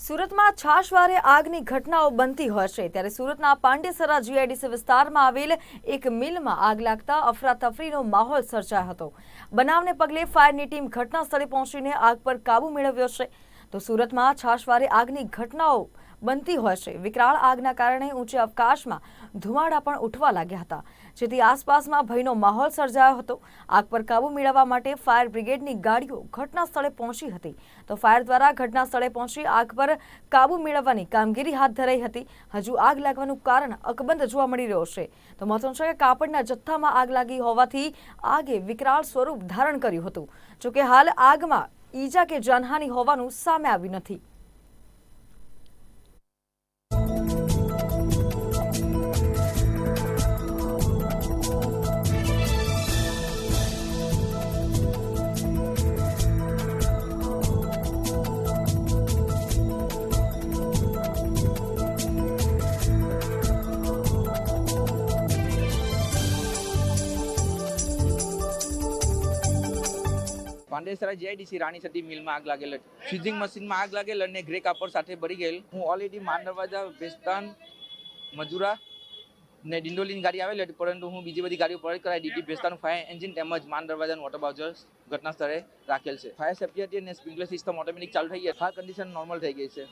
સુરતમાં છાશવારે આગની ઘટનાઓ બનતી હોય છે. ત્યારે સુરતના પાંડેસરા જીઆઈડીસી વિસ્તારમાં આવેલ એક મિલમાં આગ લાગતા અફરાતફરીનો માહોલ સર્જાયો હતો. બનાવને પગલે ફાયરની ટીમ ઘટના સ્થળે પહોંચીને આગ પર કાબુ મેળવ્યો છે. તો સુરતમાં છાશવારે આગની ઘટનાઓ બનતી હોય છે. વિકરાળ આગના કારણે ઊંચે અવકાશમાં ધુમાડા પણ ઉઠવા લાગ્યા હતા. જેથી આસપાસમાં ભયનો માહોલ સર્જાયો હતો. આગ પર કાબુ મેળવવા માટે ફાયર બ્રિગેડની ગાડીઓ ઘટના સ્થળે પહોંચી હતી. તો ફાયર દ્વારા ઘટના સ્થળે પહોંચી આગ પર કાબુ મેળવવાની કામગીરી હાથ ધરાઈ હતી. હજુ આગ લાગવાનું કારણ અકબંધ જોવા મળી રહ્યો છે. તો મહત્વનું છે કે કાપડના જથ્થામાં આગ લાગી હોવાથી આગે વિકરાળ સ્વરૂપ ધારણ કર્યું હતું. જોકે હાલ આગમાં ઈજા કે જાનહાની હોવાનું સામે આવ્યું નથી. પાંડેસરા જીઆઈડીસી રાણી સતી મિલમાં આગ લાગેલ ફ્યુઝિંગ મશીનમાં આગ લાગેલ અને ગ્રે કાપડ સાથે ભરી ગયેલ. હું ઓલરેડી માન દરવાજા ભેસ્તાન મજુરા ને ડિંડોલીની ગાડી આવેલી હતી, પરંતુ હું બીજી બધી ગાડીઓ પરત કરાવી દીધી ભેસ્તાનું ફાયર એન્જિન તેમજ માન દરવાજાનું વોટર બાઉઝર ઘટના સ્થળે રાખેલ છે. ફાયર સેફ્ટી હતી અને સ્પ્રિંકલર સિસ્ટમ ઓટોમેટિક ચાલુ થઈ ગઈ ફાયર કન્ડિશન નોર્મલ થઈ ગઈ છે.